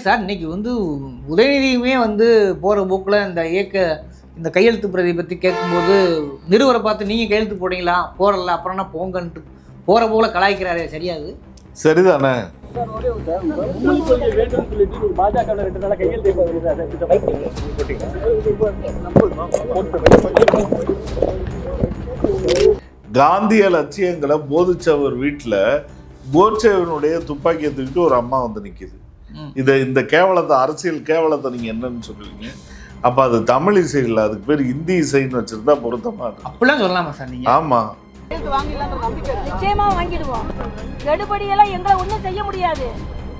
Sir இன்னைக்கு வந்து உதயநிதியுமே வந்து போகிற போக்கில் இந்த இயக்க இந்த கையெழுத்து பிரதி பற்றி கேட்கும்போது நிறுவரை பார்த்து நீங்கள் கையெழுத்து போடுங்களா போடல அப்புறம் என்ன போங்கன்ட்டு போகிற போக்கில் கலாய்க்கிறாரே சரியாது? சரிதானே? பாஜக காந்திய லட்சியங்களை போதிச்சவர் வீட்டில் கோட்சேவனுடைய துப்பாக்கியை தூக்கிட்டு ஒரு அம்மா வந்து நிற்கிது இதை இந்த கேவலத்தை அரசியல் கேவலத்தை நீங்க என்னன்னு சொல்லுவீங்க. அப்ப அது தமிழ் இசை இல்லை அதுக்கு பேர் இந்தி இசைன்னு வச்சிருந்தா பொருத்தமா இருக்கும். அப்படிலாம் சொல்லலாமா சார் நீங்கள் ஆமா. நிச்சயமா வாங்கிடுவோம். கெடுபடியெல்லாம் எங்களை ஒண்ணும் செய்ய முடியாது.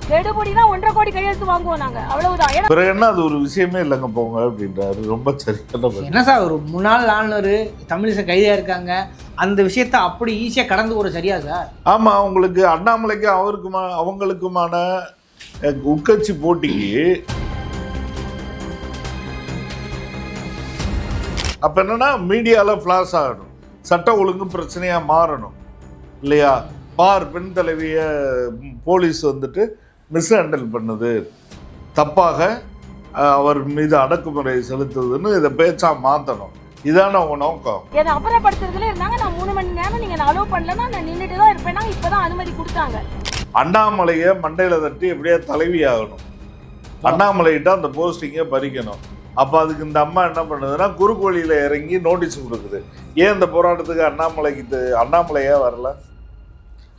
கெடுபடினா ஒன்றரை கோடி கையெழுத்து வாங்குவோம் நாங்க. அவ்வளவுதான். பிறகு என்ன அது ஒரு விஷயமே இல்லைங்க போங்க அப்படின்றாரு. ரொம்ப சரியான. என்ன சார் ஒரு முன்னாள் ஆளுநர் தமிழிசை கைதியாக இருக்காங்க. அந்த விஷயத்த அப்படி ஈஸியாக கடந்து போகிற சரியா சார்? ஆமா உங்களுக்கு அண்ணாமலைக்கு அவருக்குமா அவங்களுக்குமான உட்கட்சி போட்டிக்கு அப்ப என்னன்னா மீடியால ஃபிளாஷ் ஆகணும். சட்ட ஒழுங்கு பிரச்சனையா மாறணும். இல்லையா? பார் பெண் தலைவிய போலீஸ் வந்துட்டு மிஸ் ஹேண்டில் பண்ணுது. தப்பாக அவர் மீது அடக்குமுறை செலுத்துதுன்னு இதை பேச்சா மாத்தணும். இதான உங்க நோக்கம். என்னை அப்புறப்படுத்துறதுல இருந்தாங்க. நான் மூணு மணி நேரம் நீங்க அலோவ் பண்ணலன்னா நான் நின்றுட்டு தான் இருப்பேன்னா இப்பதான் அனுமதி கொடுத்தாங்க. அண்ணாமலையை மண்டையில தட்டி எப்படியா தலைவி ஆகணும் அண்ணாமலைகிட்ட அந்த போஸ்டிங்கை பறிக்கணும். அப்போ அதுக்கு இந்த அம்மா என்ன பண்ணுதுன்னா குறுக்கு வழியில இறங்கி நோட்டீஸ் கொடுக்குது. ஏன் இந்த போராட்டத்துக்கு அண்ணாமலைக்கு அண்ணாமலையே வரல?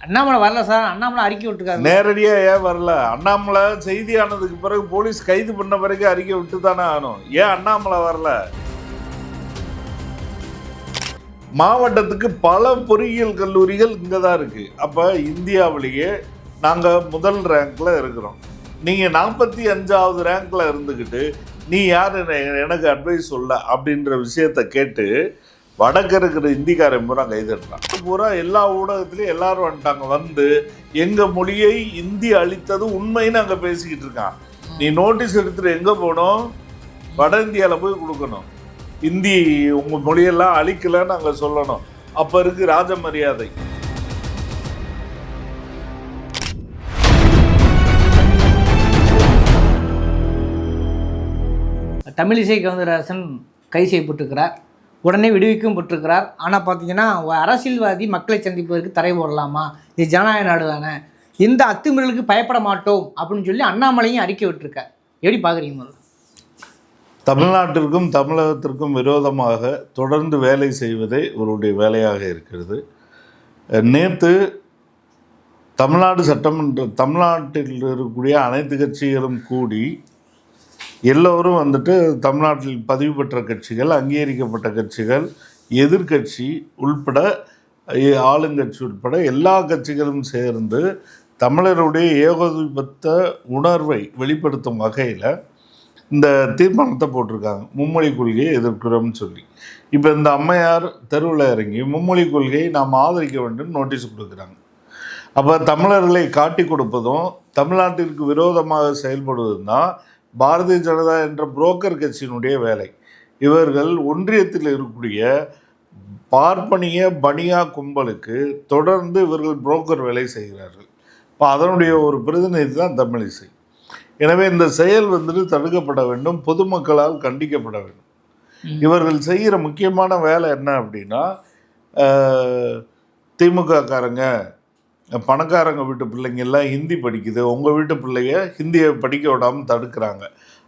அண்ணாமலை வரல சார். அண்ணாமலை அறிக்கை விட்டுருக்காரு நேரடியா ஏன் வரல? அண்ணாமலை செய்தியானதுக்கு பிறகு போலீஸ் கைது பண்ண பிறகு அறிக்கை விட்டு தானே ஆகணும். ஏன் அண்ணாமலை வரல? மாவட்டத்துக்கு பல பொறியியல் கல்லூரிகள் இங்கே தான் இருக்கு. அப்போ இந்தியாவிலேயே நாங்கள் முதல் ரேங்க்ல இருக்கிறோம். நீங்கள் நாற்பத்தி அஞ்சாவது ரேங்க்ல இருந்துக்கிட்டு நீ யார் எனக்கு அட்வைஸ் சொல்ல அப்படின்ற விஷயத்த கேட்டு வடக்கு இருக்கிற இந்திக்காரன் பூரா கைதட்டான் பூரா எல்லா ஊடகத்திலையும் எல்லாரும் வந்துட்டாங்க. வந்து எங்கள் மொழியை இந்தி அழித்தது உண்மைன்னு அங்கே பேசிக்கிட்டு இருக்கான். நீ நோட்டீஸ் எடுத்துகிட்டு எங்கே போகணும்? வட இந்தியாவில் போய் கொடுக்கணும். இந்தி உங்கள் மொழியெல்லாம் அழிக்கலன்னு அங்கே சொல்லணும். அப்போ இருக்கு ராஜ மரியாதை. தமிழிசை கவுந்தரசன் கை செய்யப்பட்டிருக்கிறார். உடனே விடுவிக்கும் பட்டிருக்கிறார். ஆனால் பார்த்தீங்கன்னா அரசியல்வாதி மக்களை சந்திப்பதற்கு தடை போடலாமா? இது ஜனநாயக நாடு தானே. இந்த அத்துமீறலுக்கு பயப்பட மாட்டோம்? அப்படின்னு சொல்லி அண்ணாமலையும் அறிக்கை விட்டுருக்கார். எப்படி பார்க்குறீங்க முதல்ல? தமிழ்நாட்டிற்கும் தமிழகத்திற்கும் விரோதமாக தொடர்ந்து வேலை செய்வதே இவருடைய வேலையாக இருக்கிறது. நேற்று தமிழ்நாடு சட்டமன்ற தமிழ்நாட்டில் இருக்கக்கூடிய அனைத்து கட்சிகளும் கூடி எல்லோரும் வந்துட்டு தமிழ்நாட்டில் பதிவு பெற்ற கட்சிகள் அங்கீகரிக்கப்பட்ட கட்சிகள் எதிர்க்கட்சி உள்பட ஆளுங்கட்சி உட்பட எல்லா கட்சிகளும் சேர்ந்து தமிழருடைய ஏகோதிபத்த உணர்வை வெளிப்படுத்தும் வகையில் இந்த தீர்மானத்தை போட்டிருக்காங்க. மும்மொழி கொள்கையை எதிர்க்கிறோம்னு சொல்லி. இப்போ இந்த அம்மையார் தெருவில் இறங்கி மும்மொழி கொள்கையை நாம் ஆதரிக்க வேண்டும் நோட்டீஸ் கொடுக்குறாங்க. அப்போ தமிழர்களை காட்டி கொடுப்பதும் தமிழ்நாட்டிற்கு விரோதமாக செயல்படுவதும் தான் பாரதிய ஜனதா என்ற புரோக்கர் கட்சியினுடைய வேலை. இவர்கள் ஒன்றியத்தில் இருக்கக்கூடிய பார்ப்பனிய பனியா கும்பலுக்கு தொடர்ந்து இவர்கள் புரோக்கர் வேலை செய்கிறார்கள். இப்போ அதனுடைய ஒரு பிரதிநிதி தான் தமிழிசை. எனவே இந்த செயல் வந்துட்டு தடுக்கப்பட வேண்டும் பொதுமக்களால் கண்டிக்கப்பட வேண்டும். இவர்கள் செய்கிற முக்கியமான வேலை என்ன அப்படின்னா திமுக காரங்க பணக்காரங்க வீட்டு பிள்ளைங்க எல்லாம் ஹிந்தி படிக்குது உங்கள் வீட்டு பிள்ளைய ஹிந்தியை படிக்க விடாமல் தடுக்கிறாங்க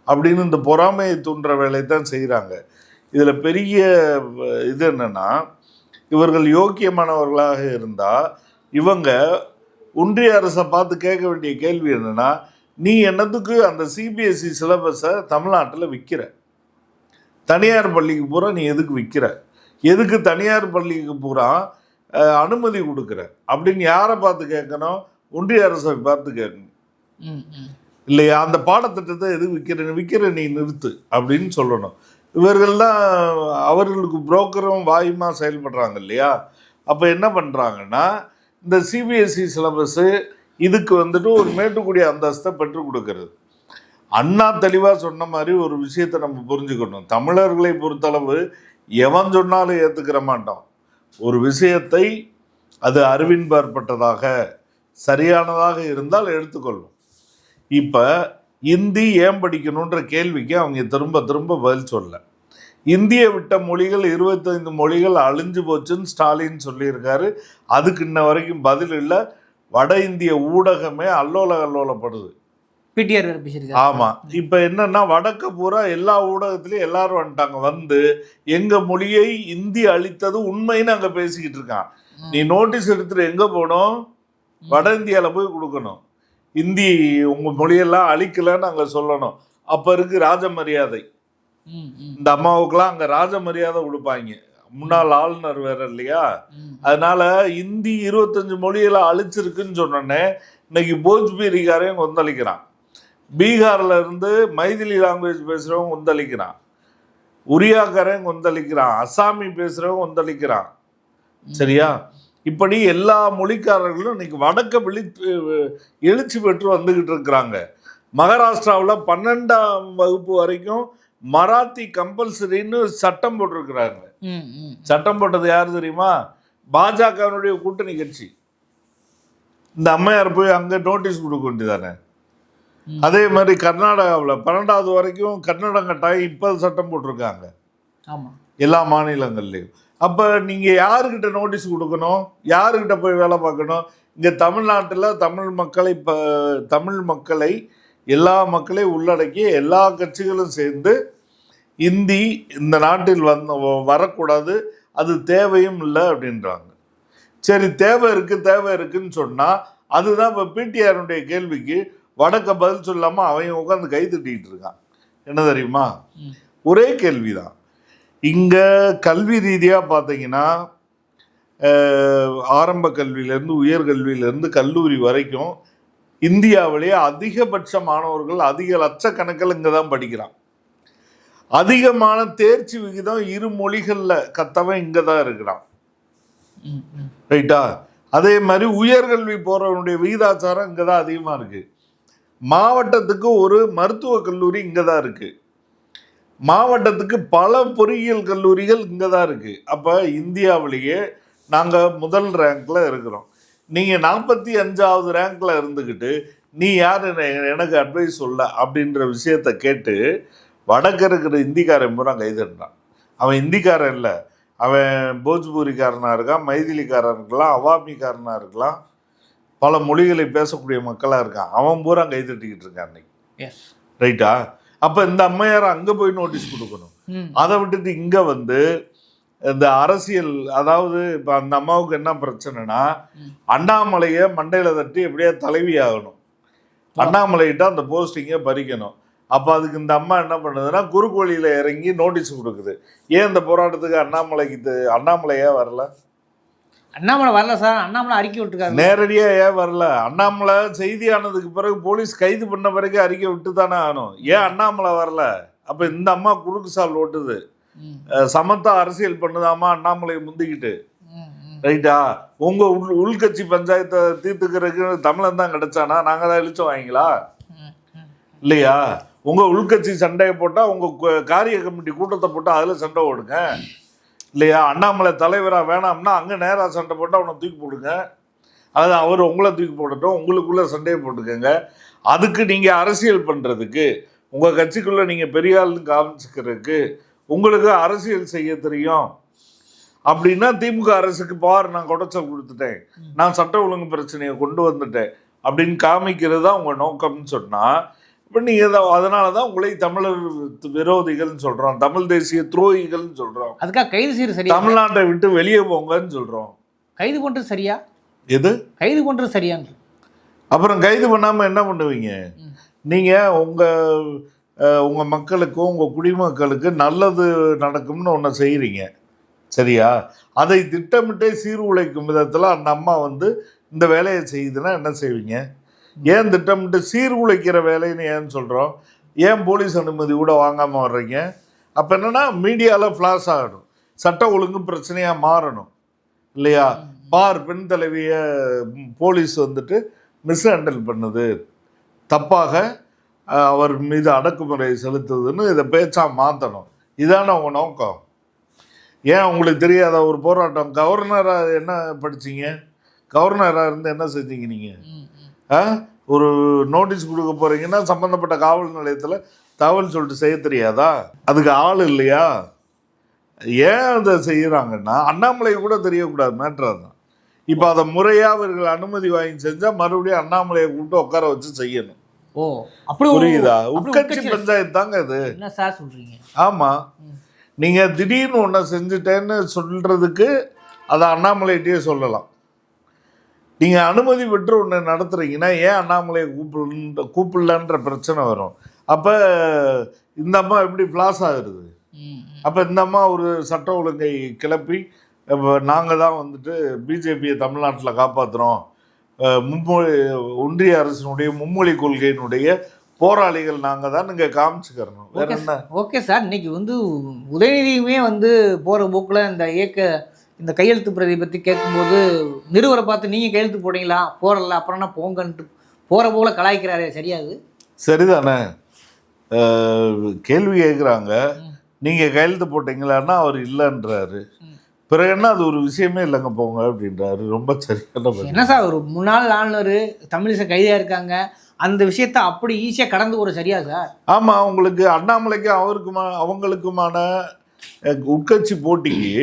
அப்படின்னு இந்த பொறாமையை தூண்டுற வேலையை தான் செய்கிறாங்க இதில் பெரிய இது என்னென்னா இவர்கள் யோக்கியமானவர்களாக இருந்தால் இவங்க ஒன்றிய அரசை பார்த்து கேட்க வேண்டிய கேள்வி என்னென்னா நீ என்னத்துக்கு அந்த சிபிஎஸ்சி சிலபஸை தமிழ்நாட்டில் விற்கிற தனியார் பள்ளிக்கு பூரா நீ எதுக்கு விற்கிற எதுக்கு தனியார் பள்ளிக்கு பூரா அனுமதி கொடுக்குற அப்படின்னு யாரை பார்த்து கேட்கணும்? ஒன்றிய அரசை பார்த்து கேட்கணும். இல்லையா? அந்த பாடத்திட்டத்தை எது விற்கிற விற்கிற நீ நிறுத்து அப்படின்னு சொல்லணும். இவர்கள் தான் அவர்களுக்கு புரோக்கரும் வாயுமா செயல்படுறாங்க இல்லையா? அப்போ என்ன பண்ணுறாங்கன்னா இந்த சிபிஎஸ்சி சிலபஸ்ஸு இதுக்கு வந்துட்டு ஒரு மேட்டுக்குடி அந்தஸ்தை பெற்றுக் கொடுக்கறது. அண்ணா தெளிவாக சொன்ன மாதிரி ஒரு விஷயத்தை நம்ம புரிஞ்சுக்கணும். தமிழர்களை பொறுத்தளவு எவன் சொன்னாலும் ஏற்றுக்கிற மாட்டோம். ஒரு விஷயத்தை அது அறிவின்பற்பட்டதாக சரியானதாக இருந்தால் எடுத்துக்கொள்வோம் இப்போ இந்தி ஏன் படிக்கணுன்ற கேள்விக்கு அவங்க திரும்ப திரும்ப பதில் சொல்ல இந்தியை விட்ட மொழிகள் இருபத்தைந்து மொழிகள் அழிஞ்சு போச்சுன்னு ஸ்டாலின் சொல்லியிருக்காரு. அதுக்கு இன்ன வரைக்கும் பதில் இல்லை. வட இந்திய ஊடகமே அல்லோல அல்லோலப்படுது. பிடிஆர் பேசியிருக்காரு. ஆமா. இப்ப என்னன்னா வடக்க பூரா எல்லா ஊடகத்திலயும் எல்லாரும் வந்துட்டாங்க. வந்து எங்க மொழியை இந்தி அழித்தது உண்மைன்னு அங்க பேசிக்கிட்டு இருக்கான். நீ நோட்டீஸ் எடுத்துட்டு எங்க போகணும்? வட இந்தியால போய் கொடுக்கணும். இந்தி உங்க மொழியெல்லாம் அழிக்கலன்னு அங்க சொல்லணும். அப்ப இருக்கு ராஜ மரியாதை. இந்த அம்மாவுக்கெல்லாம் அங்க ராஜ மரியாதை கொடுப்பாங்க. முன்னாள் ஆளுநர் வேற இல்லையா. அதனால இந்தி இருபத்தஞ்சு மொழியில அழிச்சிருக்குன்னு சொன்னோன்னே இன்னைக்கு போஜ்பீரிக்காரையும் கொந்தளிக்கிறான். பீகார்ல இருந்து மைதிலி லாங்குவேஜ் பேசுறவன் கொந்தளிக்கிறான். உரியாக்காரையும் கொந்தளிக்கிறான். அசாமி பேசுறவன் கொந்தளிக்கிறான். சரியா? இப்படி எல்லா மொழிக்காரர்களும் இன்னைக்கு வடக்க விழித்து எழுச்சி பெற்று வந்துகிட்டு இருக்கிறாங்க. மகாராஷ்டிராவில் பன்னெண்டாம் வகுப்பு வரைக்கும் மராத்தி கம்பல்சரின்னு சட்டம் போட்டிருக்கிறாங்க. சட்டம் போட்டது யார் தெரியுமா? பாஜகவினுடைய கூட்டணி கட்சி. இந்த அம்மையார் போய் அங்கே நோட்டீஸ் கொடுக்க வேண்டியதானே. அதே மாதிரி கர்நாடகாவில் பன்னெண்டாவது வரைக்கும் கன்னடம் கட்டாயம் இப்போ சட்டம் போட்டிருக்காங்க. ஆமா. எல்லா மாநிலங்கள்லையும். அப்போ நீங்கள் யாருக்கிட்ட நோட்டீஸ் கொடுக்கணும்? யாருக்கிட்ட போய் வேலை பார்க்கணும்? இங்கே தமிழ்நாட்டில் தமிழ் மக்களை இப்போ தமிழ் மக்களை எல்லா மக்களையும் உள்ளடக்கி எல்லா கட்சிகளும் சேர்ந்து இந்தி இந்த நாட்டில் வந்து வரக்கூடாது அது தேவையும் இல்லை அப்படின்றாங்க. சரி தேவை இருக்குது தேவை இருக்குன்னு சொன்னால் அதுதான் இப்போ பிடிஆருடைய கேள்விக்கு வடக்க பதில் சொல்லாமல் அவன் உட்காந்து கை தட்டிக்கிட்டு இருக்கான். என்ன தெரியுமா. ஒரே கேள்விதான். இங்கே கல்வி ரீதியாக பார்த்தீங்கன்னா ஆரம்ப கல்வியிலேருந்து உயர்கல்வியிலேருந்து கல்லூரி வரைக்கும் இந்தியாவிலேயே அதிகபட்ச மாணவர்கள் அதிக லட்சக்கணக்கில் இங்கே தான் படிக்கிறான். அதிகமான தேர்ச்சி விகிதம் இரு மொழிகளில் கத்தவன் இங்கே தான் இருக்கிறான். ரைட்டா? அதே மாதிரி உயர்கல்வி போகிறவனுடைய விகிதாச்சாரம் இங்கே தான் அதிகமாக இருக்குது மாவட்டத்துக்கு ஒரு மருத்துவக் கல்லூரி இங்கே தான் இருக்குது மாவட்டத்துக்கு பல பொறியியல் கல்லூரிகள் இங்கே தான் இருக்குது அப்போ இந்தியாவிலேயே நாங்கள் முதல் ரேங்க்கில் இருக்கிறோம். நீங்கள் நாற்பத்தி அஞ்சாவது ரேங்க்கில் இருந்துக்கிட்டு நீ யார் எனக்கு அட்வைஸ் சொல்ல அப்படின்ற விஷயத்த கேட்டு வடக்கு இருக்கிற இந்திக்காரன் பூரா கைதட்டான் அவன் இந்திக்காரன் இல்லை. அவன் போஜ்பூரிக்காரனாக இருக்கான் மைதிலிக்காரன் இருக்கலாம் அவாமிக்காரனாக இருக்கலாம் பல மொழிகளை பேசக்கூடிய மக்களாக இருக்கான். அவன் பூரா கைதட்டிக்கிட்டு இருக்கான் அன்னைக்கு ரைட்டா? அப்போ இந்த அம்மையார் அங்கே போய் நோட்டீஸ் கொடுக்கணும். அதை விட்டுட்டு இங்கே வந்து இந்த அரசியல் அதாவது இப்போ அந்த அம்மாவுக்கு என்ன பிரச்சனைனா. அண்ணாமலையை மண்டையில் தட்டி எப்படியா தலைவி ஆகணும் அண்ணாமலைகிட்ட அந்த போஸ்டிங்கை பறிக்கணும். அப்போ அதுக்கு இந்த அம்மா என்ன பண்ணுதுன்னா குறுக்கோழியில் இறங்கி நோட்டீஸ் கொடுக்குது. ஏன் இந்த போராட்டத்துக்கு அண்ணாமலைக்கு இது- அண்ணாமலையே வரல? அண்ணாமலை வரல சார். அண்ணாமலை அறிக்கை விட்டுருக்காரு நேரடியா ஏன் வரல? அண்ணாமலை செய்தியானதுக்கு பிறகு போலீஸ் கைது பண்ண பிறகு அறிக்கை விட்டு தானே ஆகணும். ஏன் அண்ணாமலை வரல? அப்ப இந்த அம்மா குறுக்கு சால் ஓட்டுது. சமத்தா அரசியல் பண்ணுதாமா அண்ணாமலை முந்திக்கிட்டு. ரைட்டா? உங்க உள் உள்கட்சி பஞ்சாயத்தை தீர்த்துக்கிறதுக்கு தமிழன் தான் கிடைச்சானா? நாங்க தான் இழிச்சோம் வாங்கிங்களா. இல்லையா? உங்க உள்கட்சி சண்டையை போட்டா உங்க கு- காரிய கமிட்டி கூட்டத்தை போட்டா அதுல சண்டை ஓடுங்க இல்லையா? அண்ணாமலை தலைவராக வேணாம்னா அங்கே நேராக சண்டை போட்டு அவனை தூக்கி போடுங்க. அதாவது அவர் உங்களை தூக்கி போடட்டும் உங்களுக்குள்ளே சண்டையை போட்டுக்கோங்க. அதுக்கு நீங்கள் அரசியல் பண்ணுறதுக்கு உங்கள் கட்சிக்குள்ளே நீங்கள் பெரிய ஆள்னு உங்களுக்கு அரசியல் செய்ய தெரியும். அப்படின்னா திமுக அரசுக்கு பார் நான் குடைச்சல் கொடுத்துட்டேன். நான் சட்ட ஒழுங்கு பிரச்சனையை கொண்டு வந்துட்டேன். அப்படின்னு காமிக்கிறது தான் உங்கள் நோக்கம்னு சொன்னால் இப்போ நீங்கள் அதனால தான் உங்களை தமிழர் விரோதிகள்னு சொல்கிறோம் தமிழ் தேசிய துரோகிகள்னு சொல்கிறோம் அதுக்காக கைது செய்யறது சரியா? தமிழ்நாட்டை விட்டு வெளியே போங்கன்னு சொல்கிறோம் கைது பண்றது சரியா? எது? கைது பண்றது சரியான்னு அப்புறம் கைது பண்ணாமல் என்ன பண்ணுவீங்க. நீங்கள் உங்கள் உங்கள் மக்களுக்கும் உங்கள் குடிமக்களுக்கு நல்லது நடக்கும்னு ஒன்று செய்கிறீங்க சரியா? அதை திட்டமிட்டே சீர்குலைக்கும் விதத்தில் அந்த அம்மா வந்து இந்த வேலையை செய்யுதுன்னா என்ன செய்வீங்க? ஏன் திட்டமிட்டு சீர்குலைக்கிற வேலைன்னு ஏன் சொல்கிறோம் ஏன் போலீஸ் அனுமதி கூட வாங்காமல் வர்றீங்க? அப்போ என்னென்னா மீடியாவில் ஃப்ளாஷ் ஆகணும் சட்ட ஒழுங்கு பிரச்சனையாக மாறணும். இல்லையா? பார் பெண் தலைவியை போலீஸ் வந்துட்டு மிஸ் ஹேண்டில் பண்ணுது. தப்பாக அவர் மீது அடக்குமுறை செலுத்துதுன்னு இதை பேச்சாக மாற்றணும் இதான உங்கள் நோக்கம். ஏன் உங்களுக்கு தெரியாத? ஒரு போராட்டம். கவர்னராக என்ன படிச்சீங்க? கவர்னராக இருந்து என்ன செஞ்சீங்க நீங்கள் ஒரு நோட்டீஸ் கொடுக்க போறீங்கன்னா சம்பந்தப்பட்ட காவல் நிலையத்தில் தகவல் சொல்லிட்டு செய்ய தெரியாதா? அதுக்கு ஆள் இல்லையா? ஏன் அதை செய்யறாங்கன்னா அண்ணாமலை கூட தெரியக்கூடாது மேட்ரு தான் இப்போ அதை முறையாக அவர்கள் அனுமதி வாங்கி செஞ்சால் மறுபடியும் அண்ணாமலையை கூப்பிட்டு உட்கார வச்சு செய்யணும். ஓ அப்படி புரியுதா? உட்கட்சி பஞ்சாயத்து தாங்க இது என்ன சார் சொல்றீங்க? ஆமாம் நீங்கள் திடீர்னு ஒன்றை செஞ்சுட்டேன்னு சொல்கிறதுக்கு அதை அண்ணாமலைகிட்டயே சொல்லலாம். நீங்கள் அனுமதி பெற்று ஒன்று நடத்துறீங்கன்னா ஏன் அண்ணாமலையை கூப்பிடல கூப்பிடலன்ற பிரச்சனை வரும். அப்போ இந்த அம்மா எப்படி ஃப்ளாஸ் ஆகுறது. அப்போ இந்த அம்மா ஒரு சட்ட ஒழுங்கை கிளப்பி நாங்கள் தான் வந்துட்டு பிஜேபியை தமிழ்நாட்டில் காப்பாற்றுறோம் மும்மொழி ஒன்றிய அரசினுடைய மும்மொழி கொள்கையினுடைய போராளிகள் நாங்கள் தான் இங்கே காமிச்சுக்கிறோம் வேற ஓகே என்ன? Okay sir. இன்னைக்கு வந்து உதயநிதியுமே வந்து போகிற போக்கில் இந்த இயக்க இந்த கையெழுத்து பிரதியை பற்றி கேட்கும்போது நிறுவரை பார்த்து நீங்கள் கையெழுத்து போடுறீங்களா? போடல அப்புறம் என்ன போங்கன்ட்டு போகிற போல கலாய்க்கிறாரே சரியாது? சரிதானே. கேள்வி கேட்குறாங்க நீங்கள் கையெழுத்து போட்டீங்களான்னா அவர் இல்லைன்றாரு. பிறகு என்ன அது ஒரு விஷயமே இல்லைங்க போங்க அப்படின்றாரு. ரொம்ப சரியான. என்ன சார் ஒரு முன்னாள் ஆளுநர் தமிழிசை கைதியாக இருக்காங்க. அந்த விஷயத்த அப்படி ஈஸியாக கடந்து போகிற சரியா சார்? ஆமாம் உங்களுக்கு அண்ணாமலைக்கும் அவருக்குமா அவங்களுக்குமான உட்கட்சி போட்டிக்கு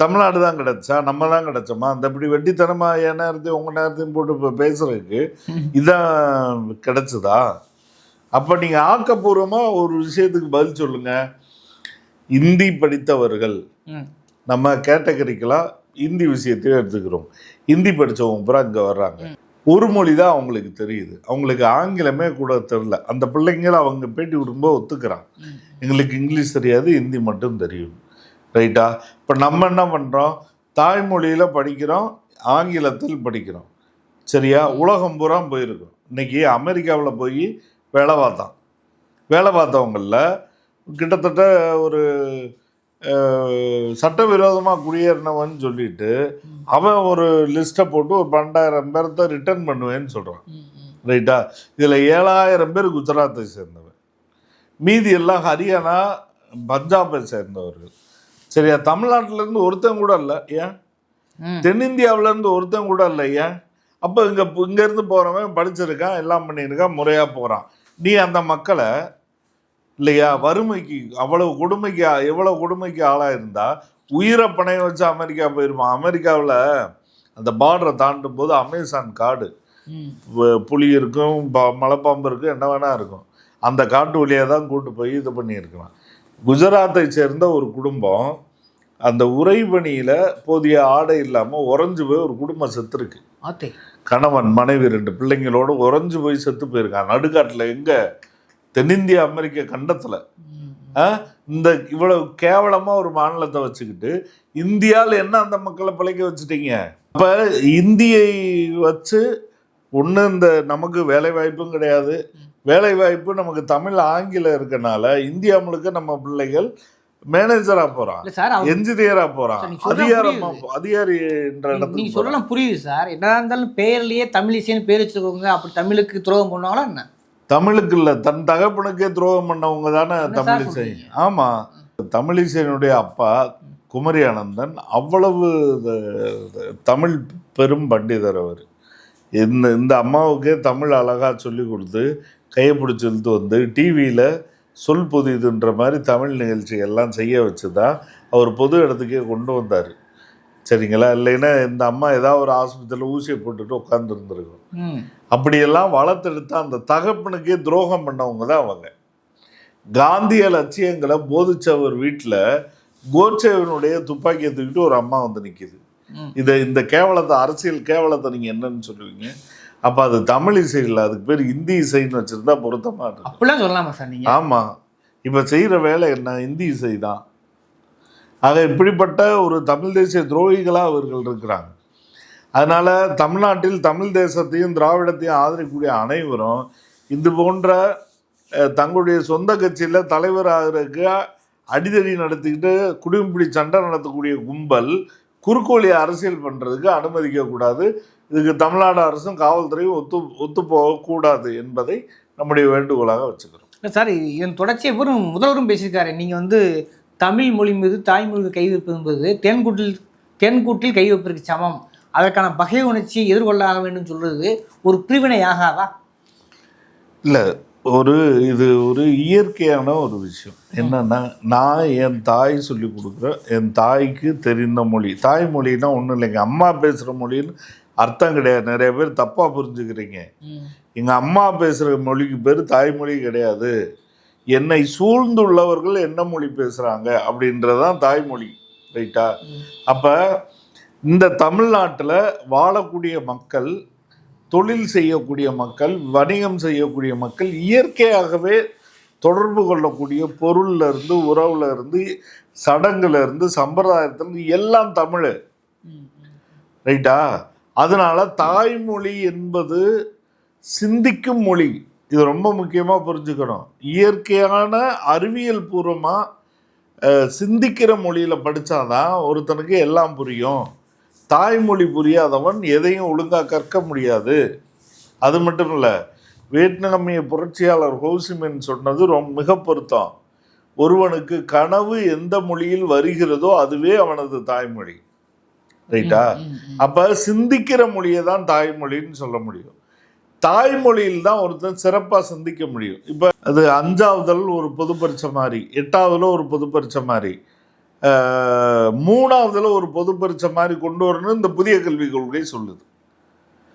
தமிழ்நாடு தான் கிடைச்சா நம்ம தான் கிடைச்சோமா? அந்த இப்படி வெட்டித்தனமாக என் நேரத்தையும் உங்கள் நேரத்தையும் போட்டு இப்போ பேசுறதுக்கு இதான் கிடைச்சதா? அப்போ நீங்கள் ஆக்கப்பூர்வமாக ஒரு விஷயத்துக்கு பதில் சொல்லுங்கள் இந்தி படித்தவர்கள் நம்ம கேட்டகரிக்கலாக இந்தி விஷயத்தையும் எடுத்துக்கிறோம். ஹிந்தி படித்தவங்க பூரா இங்கே வர்றாங்க. ஒரு மொழி தான் அவங்களுக்கு தெரியுது. அவங்களுக்கு ஆங்கிலமே கூட தெரில அந்த பிள்ளைங்கள அவங்க பேட்டி விடும்போது ஒத்துக்கிறான். எங்களுக்கு இங்கிலீஷ் தெரியாது ஹிந்தி மட்டும் தெரியும். ரைட்டா இப்போ நம்ம என்ன பண்ணுறோம் தாய்மொழியில் படிக்கிறோம் ஆங்கிலத்தில் படிக்கிறோம். சரியா? உலகம் பூரா போயிருக்கோம். இன்னைக்கு அமெரிக்காவில் போய் வேலை பார்த்தான். வேலை பார்த்தவங்களில் கிட்டத்தட்ட ஒரு சட்டவிரோதமாக குடியேறினவன் சொல்லிட்டு அவன் ஒரு லிஸ்ட்டை போட்டு ஒரு பன்னெண்டாயிரம் பேர்த்த ரிட்டர்ன் பண்ணுவேன்னு சொல்கிறான். ரைட்டா இதில் ஏழாயிரம் பேர் குஜராத்தை சேர்ந்தவன். மீதி எல்லாம் ஹரியானா பஞ்சாபை சேர்ந்தவர்கள். சரியா தமிழ்நாட்டிலேருந்து ஒருத்தன் கூட இல்லை ஏன். தென்னிந்தியாவிலேருந்து ஒருத்தன் கூட இல்லை ஏன்? அப்போ இங்கே இங்கேருந்து போகிறவன் படிச்சிருக்கான் எல்லாம் பண்ணியிருக்கான் முறையாக போகிறான் நீ அந்த மக்களை இல்லையா வறுமைக்கு அவ்வளவு கொடுமைக்கு எவ்வளவு கொடுமைக்கு ஆளாக இருந்தா உயிரை பணைய வச்சு அமெரிக்கா போயிருப்பான் அமெரிக்காவில் அந்த பார்டரை தாண்டும் போது அமேசான் காடு. புலி இருக்கும் ப- மலைப்பாம்பு இருக்கும் என்ன வேணா இருக்கும். அந்த காட்டு வழியாக தான் கூட்டு போய் இது பண்ணியிருக்கலாம். குஜராத்தை சேர்ந்த ஒரு குடும்பம் அந்த உறைபனியில் போதிய ஆடை இல்லாமல் உறைஞ்சு போய் ஒரு குடும்பம் செத்துருக்கு. கணவன் மனைவி ரெண்டு பிள்ளைங்களோடு உறைஞ்சு போய் செத்து போயிருக்கான் நடுக்காட்டில் எங்கே? தென்னிந்திய அமெரிக்க கண்டத்தில். இந்த இவ்வளவு கேவலமாக ஒரு மாநிலத்தை வச்சுக்கிட்டு இந்தியாவில் என்ன அந்த மக்களை பிழைக்க வச்சுட்டீங்க? அப்போ இந்தியை வச்சு ஒன்று இந்த நமக்கு வேலை வாய்ப்பும் கிடையாது. வேலை வாய்ப்பு நமக்கு தமிழ் ஆங்கிலம் இருக்கனால இந்தியா முழுக்க நம்ம பிள்ளைகள் போகிறான் சார், நீங்க சொல்றது அதிகாரமா. அதிகாரி என்ற நீங்க போறான். சொல்லலாம் புரியுது சார். என்னதான் இருந்தாலும் பேர்லயே தமிழிசைன்னு பேர் வச்சிருக்கவங்க அப்படி தமிழுக்கு துரோகம் பண்ணுவாங்களா என்ன? தமிழுக்கு இல்ல தன் தகப்பனுக்கே துரோகம் பண்ணவங்க தானே என்ன தமிழிசை? ஆமா. தமிழிசையினுடைய அப்பா குமரி ஆனந்தன் அவ்வளவு தமிழ் பெரும் பண்டிதர் அவர். இந்த இந்த அம்மாவுக்கே தமிழ் அழகா சொல்லி கொடுத்து கையை பிடிச்சி இழுத்து வந்து டிவியில் சொல் புதிதுன்ற மாதிரி தமிழ் நிகழ்ச்சி எல்லாம் செய்ய வச்சு தான் அவர் பொது இடத்துக்கே கொண்டு வந்தார். சரிங்களா? இல்லைன்னா இந்த அம்மா ஏதாவது ஒரு ஆஸ்பத்திரியில் ஊசியை போட்டுட்டு உட்காந்துருந்துருக்கும் அப்படியெல்லாம் வளர்த்தெடுத்த அந்த தகப்பனுக்கே துரோகம் பண்ணவங்க தான் அவங்க. காந்திய லட்சியங்களை போதிச்சவர் வீட்டில் கோட்சேவனுடைய துப்பாக்கியை தூக்கிட்டு ஒரு அம்மா வந்து நிற்கிது. இதை இந்த கேவலத்தை அரசியல் கேவலத்தை நீங்கள் என்னன்னு சொல்லுவீங்க? அப்போ அது தமிழ் இசை இல்லை. அதுக்கு பேர் இந்தி இசைன்னு வச்சுருந்தா பொருத்தமாக இருக்கும் அப்படிலாம் சொல்லலாமா சார் நீங்க? ஆமாம் இப்போ செய்கிற வேலை என்ன? இந்தி இசை தான். ஆக இப்படிப்பட்ட ஒரு தமிழ் தேசிய துரோகிகளாக அவர்கள் இருக்கிறாங்க. அதனால் தமிழ்நாட்டில் தமிழ் தேசத்தையும் திராவிடத்தையும் ஆதரிக்கக்கூடிய அனைவரும் இது போன்ற தங்களுடைய சொந்த கட்சியில் தலைவர் ஆகிறதுக்கு அடிதடி நடத்திக்கிட்டு குடிம்பிடி சண்டை நடத்தக்கூடிய கும்பல் குறுக்கோழி அரசியல் பண்ணுறதுக்கு அனுமதிக்கக்கூடாது இதுக்கு தமிழ்நாடு அரசும் காவல்துறையும் ஒத்து ஒத்து போகக்கூடாது என்பதை நம்முடைய வேண்டுகோளாக வச்சுக்கிறோம். இல்லை சார் இதன் தொடர்ச்சியை இவரும் முதல்வரும் பேசியிருக்காரு. நீங்கள் வந்து தமிழ் மொழி மீது தாய்மொழி கை வைப்பது என்பது தேன்கூட்டில் தேன்கூட்டில் கை வைப்பதற்கு சமம். அதற்கான பகை உணர்ச்சியை எதிர்கொள்ள வேண்டும் சொல்றது ஒரு பிரிவினை ஆகாதா இல்லை ஒரு இது ஒரு இயற்கையான ஒரு விஷயம். என்னன்னா நான் என் தாய் சொல்லி கொடுக்குறேன் என் தாய்க்கு தெரிந்த மொழி. தாய்மொழின்னா ஒன்றும் இல்லைங்க. அம்மா பேசுகிற மொழின்னு அர்த்தம் கிடையாது. நிறைய பேர் தப்பாக புரிஞ்சுக்கிறீங்க. எங்கள் அம்மா பேசுகிற மொழிக்கு பேர் தாய்மொழி கிடையாது. என்னை சூழ்ந்துள்ளவர்கள் என்ன மொழி பேசுகிறாங்க அப்படின்றதான் தாய்மொழி ரைட்டா? அப்போ இந்த தமிழ்நாட்டில் வாழக்கூடிய மக்கள் தொழில் செய்யக்கூடிய மக்கள் வணிகம் செய்யக்கூடிய மக்கள் இயற்கையாகவே தொடர்பு கொள்ளக்கூடிய பொருள்ல இருந்து உறவுல இருந்து சடங்குல இருந்து இருந்து எல்லாம் தமிழ். ரைட்டா? அதனால தாய்மொழி என்பது சிந்திக்கும் மொழி. இது ரொம்ப முக்கியமாக புரிஞ்சுக்கணும். இயற்கையான அறிவியல் பூர்வமாக சிந்திக்கிற மொழியில் படிச்சாதான் ஒருத்தனுக்கு எல்லாம் புரியும். தாய்மொழி புரியாதவன் எதையும் ஒழுங்கா கற்க முடியாது. அது மட்டும் இல்லை வியட்நாமிய புரட்சியாளர் ஹோசிமின் சொன்னது ரொம்ப மிக பொருத்தம். ஒருவனுக்கு கனவு எந்த மொழியில் வருகிறதோ அதுவே அவனது தாய்மொழி. ரைட்டா? அப்ப சிந்திக்கிற மொழியை தான் தாய்மொழின்னு சொல்ல முடியும். தாய்மொழியில் தான் ஒருத்தன் சிறப்பா சிந்திக்க முடியும். இப்ப அது அஞ்சாவதுல ஒரு பொது பரீட்சை மாதிரி எட்டாவதுல ஒரு பொது பரீட்சை மாதிரி மூணாவதுல ஒரு பொது பரீட்சை மாதிரி கொண்டு வரணும்னு இந்த புதிய கல்விக் கொள்கை சொல்லுது.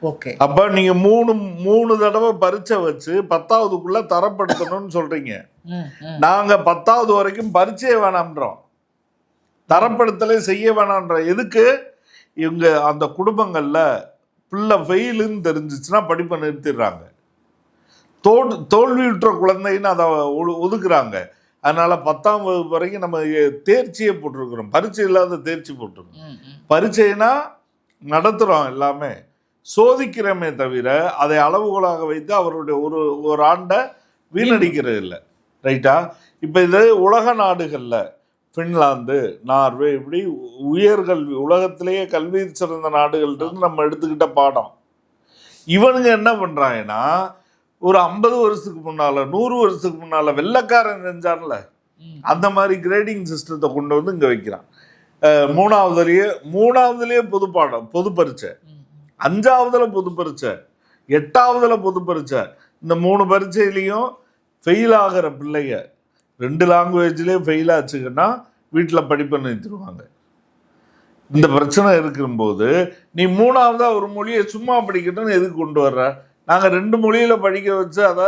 ஓகே. அப்ப நீங்க மூணு மூணு தடவை பரீட்சை வச்சு பத்தாவதுக்குள்ள தரப்படுத்தணும்னு சொல்றீங்க. நாங்க பத்தாவது வரைக்கும் பரீட்சையே வேணாம்ன்றோம். தரப்படுத்தலே செய்ய வேணாம்ன்றோம். எதுக்கு? இவங்க அந்த குடும்பங்கள்ல பிள்ளை ஃபெயிலுன்னு தெரிஞ்சிச்சுன்னா படிப்பை நிறுத்திடுறாங்க. தோல் தோல்வியுற்ற குழந்தைன்னு அதை ஒது- ஒதுக்குறாங்க. அதனால பத்தாம் வகுப்பு வரைக்கும் நம்ம தேர்ச்சியே போட்டிருக்கிறோம். பரீட்சை இல்லாத தேர்ச்சி போட்டிருக்கோம் பரீட்சைனா நடத்துகிறோம் எல்லாமே. சோதிக்கிறோமே தவிர அதை அளவுகோலாக வைத்து அவருடைய ஒரு ஒரு ஆண்டை வீணடிக்கிறது இல்லை ரைட்டா? இப்போ இது உலக நாடுகளில் ஃபின்லாந்து நார்வே இப்படி உயர்கல்வி உலகத்திலேயே கல்வி சிறந்த நாடுகள்ன்றது நம்ம எடுத்துக்கிட்ட பாடம். இவனுங்க என்ன பண்ணுறாங்கன்னா ஒரு ஐம்பது வருஷத்துக்கு முன்னால நூறு வருஷத்துக்கு முன்னால வெள்ளைக்காரன் செஞ்சான்ல அந்த மாதிரி கிரேடிங் சிஸ்டத்தை கொண்டு வந்து இங்கே வைக்கிறான். மூணாவதுலயே மூணாவதுலயே பொது பாடம் பொது பரீட்சை அஞ்சாவதுல பொது பரீட்சை எட்டாவதுல பொது பரீட்சை இந்த மூணு பரீட்சையிலையும் ஃபெயில் ஆகிற பிள்ளைங்க ரெண்டு லாங்குவேஜ்லேயே ஃபெயில் ஆச்சுங்கன்னா வீட்டில் படிப்பை நிறுத்திடுவாங்க. இந்த பிரச்சனை இருக்கும்போது நீ மூணாவதா ஒரு மொழியை சும்மா படிக்கட்டும்னு எதுக்கு கொண்டு வர்ற? நாங்கள் ரெண்டு மொழியில படிக்க வச்சு அதை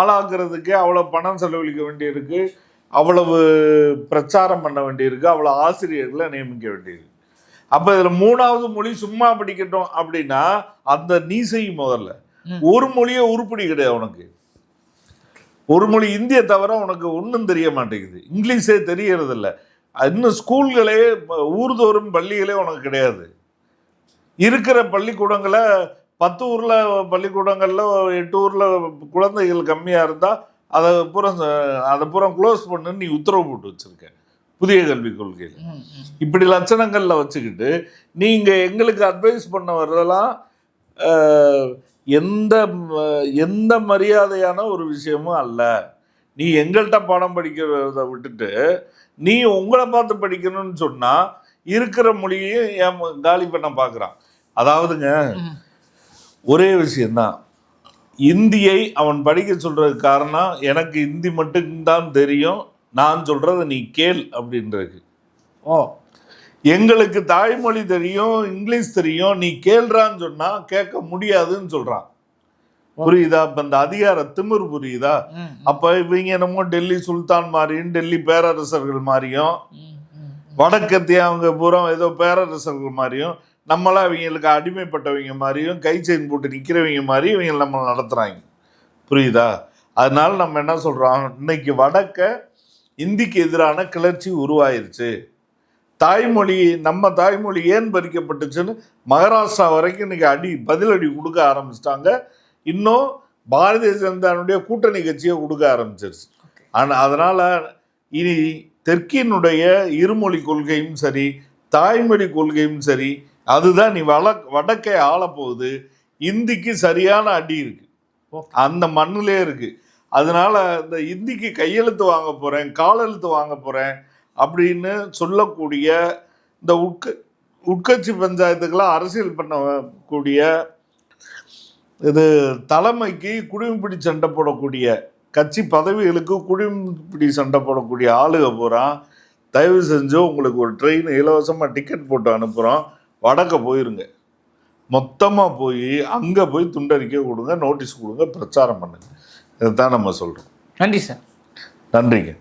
ஆளாக்குறதுக்கே அவ்வளோ பணம் செலவழிக்க வேண்டியிருக்கு. அவ்வளவு பிரச்சாரம் பண்ண வேண்டியிருக்கு. அவ்வளோ ஆசிரியர்களை நியமிக்க வேண்டியிருக்கு. அப்போ இதில் மூணாவது மொழி சும்மா படிக்கட்டும் அப்படின்னா அந்த நீ செய் முதல்ல. ஒரு மொழியே உருப்படி கிடையாது உனக்கு. ஒரு மொழி இந்திய தவிர உனக்கு ஒன்றும் தெரிய மாட்டேங்குது. இங்கிலீஷே தெரியறதில்ல. இன்னும் ஸ்கூல்களே ஊர்தோறும் பள்ளிகளே உனக்கு கிடையாது. இருக்கிற பள்ளிக்கூடங்களை பத்து ஊரில் பள்ளிக்கூடங்களில் எட்டு ஊரில் குழந்தைகள் கம்மியாக இருந்தால் அதை பூரா அதை பூரா க்ளோஸ் பண்ணுன்னு நீ உத்தரவு போட்டு வச்சிருக்க புதிய கல்விக் கொள்கையில். இப்படி லட்சணங்களில் வச்சுக்கிட்டு நீங்கள் எங்களுக்கு அட்வைஸ் பண்ண வர்றதெல்லாம் எந்த எந்த மரியாதையான ஒரு விஷயமும் அல்ல. நீ எங்கள்கிட்ட பாடம் படிக்கிறத விட்டுட்டு நீ உங்களை பார்த்து படிக்கணும்னு சொன்னால் இருக்கிற மொழியையும் ஏன் காலி பண்ண பார்க்குறான் அதாவதுங்க ஒரே விஷயம்தான். இந்தியை அவன் படிக்க சொல்றதுக்கு காரணம் எனக்கு இந்தி மட்டும்தான் தெரியும் நான் சொல்றத நீ கேள் அப்படின்றது. ஓ. எங்களுக்கு தாய்மொழி தெரியும் இங்கிலீஷ் தெரியும் நீ கேள்றான்னு சொன்னா கேட்க முடியாதுன்னு சொல்றான். புரியுதா? இப்ப இந்த அதிகார திமிர் புரியுதா? அப்ப இவங்க என்னமோ டெல்லி சுல்தான் மாதிரியும் டெல்லி பேரரசர்கள் மாதிரியும். வடக்கத்திய அவங்க பூரா ஏதோ பேரரசர்கள் மாதிரியும் நம்மளாம் இவங்களுக்கு அடிமைப்பட்டவங்க மாதிரியும் கை செயின் போட்டு நிற்கிறவங்க மாதிரி இவங்க நம்ம நடத்துகிறாங்க புரியுதா? அதனால நம்ம என்ன சொல்கிறோம் இன்னைக்கு வடக்க இந்திக்கு எதிரான கிளர்ச்சி உருவாயிருச்சு. தாய்மொழி நம்ம தாய்மொழி ஏன் பறிக்கப்பட்டுச்சுன்னு மகாராஷ்டிரா வரைக்கும் இன்னைக்கு அடி பதிலடி கொடுக்க ஆரம்பிச்சிட்டாங்க. இன்னும் பாரதிய ஜனதாவுடைய கூட்டணி கட்சியை கொடுக்க ஆரம்பிச்சிருச்சு. ஆனால் அதனால் இனி தெற்கினுடைய இருமொழி கொள்கையும் சரி தாய்மொழி கொள்கையும் சரி அதுதான் நீ வட வடக்கை ஆளப்போகுது. இந்திக்கு சரியான அடி இருக்கு. அந்த மண்ணிலே இருக்கு. அதனால இந்த இந்திக்கு கையெழுத்து வாங்க போறேன் காலெழுத்து வாங்க போறேன் அப்படின்னு சொல்லக்கூடிய இந்த உட்க உட்கட்சி பஞ்சாயத்துக்கெல்லாம் அரசியல் பண்ணக்கூடிய இது தலைமைக்கு குடிமிப்பிடி சண்டை போடக்கூடிய கட்சி பதவிகளுக்கு குடிமிப்பிடி சண்டை போடக்கூடிய ஆளுக பூரா தயவு செஞ்சு உங்களுக்கு ஒரு ட்ரெயின் இலவசமாக டிக்கெட் போட்டு அனுப்புகிறோம் வடக்க போயிருங்க. மொத்தமாக போய் அங்கே போய் துண்டறிக்கை கொடுங்க நோட்டீஸ் கொடுங்க பிரச்சாரம் பண்ணுங்க. இதைத்தான் நம்ம சொல்கிறோம் நன்றி சார். நன்றிங்க.